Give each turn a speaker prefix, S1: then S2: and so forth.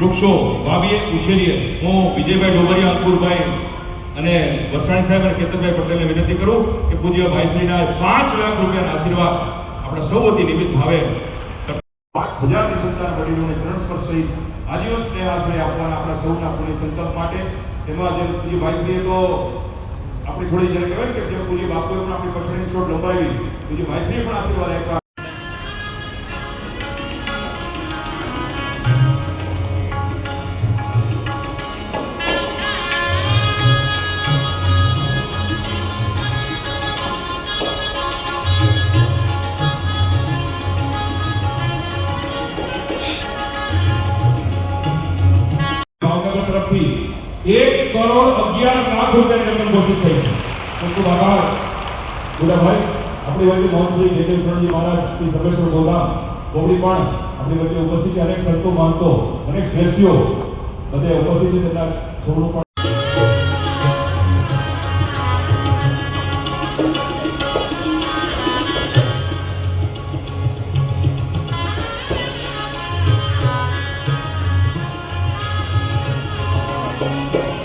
S1: વૃક્ષો વાવીએ ઉછેરીએ. હું વિજયભાઈ ડોબરિયા, અંકુરભાઈ અને વસાણી સાહેબ અને કેતનભાઈ પટેલને વિનંતી કરું કે પૂજ્ય ભાઈશ્રીના પાંચ લાખ રૂપિયાના આશીર્વાદ આપણે સૌ વતી નિમિત્ત ભાવે પાંચ હજારની સંતાન વડીલોને ચરણ સ્પર્શ આજીવન સ્નેહ આશ્રય આપવાના આપણા સૌના પુણ્ય સંકલ્પ માટે. એમાં જે પૂજ્ય ભાઈશ્રીએ તો આપણી થોડી જ્યારે કહેવાય કે જે પૂજ્ય બાપુએ પણ આપણી પછાડીની સોટ લંબાવી પૂજ્ય ભાઈશ્રીએ પણ આશીર્વાદ આપ્યા. ભાવનગર તરફથી એક કરોડ અગિયાર લાખ રૂપિયાની રકમ ઘોષિત થઈ છે. ખૂબ ખૂબ આભાર. ગુડાભાઈ આપણી વચ્ચે મોહનજી જેતેશ્વરજી મહારાજ, શ્રી સર્વેશ્વર ગોદામ કોબડી પણ આપણી વચ્ચે ઉપસ્થિત છે. અનેક સંતો માનતો અનેક શ્રેષ્ઠીઓ બધે ઉપસ્થિત છે. તેમના થોડું પણ Thank you.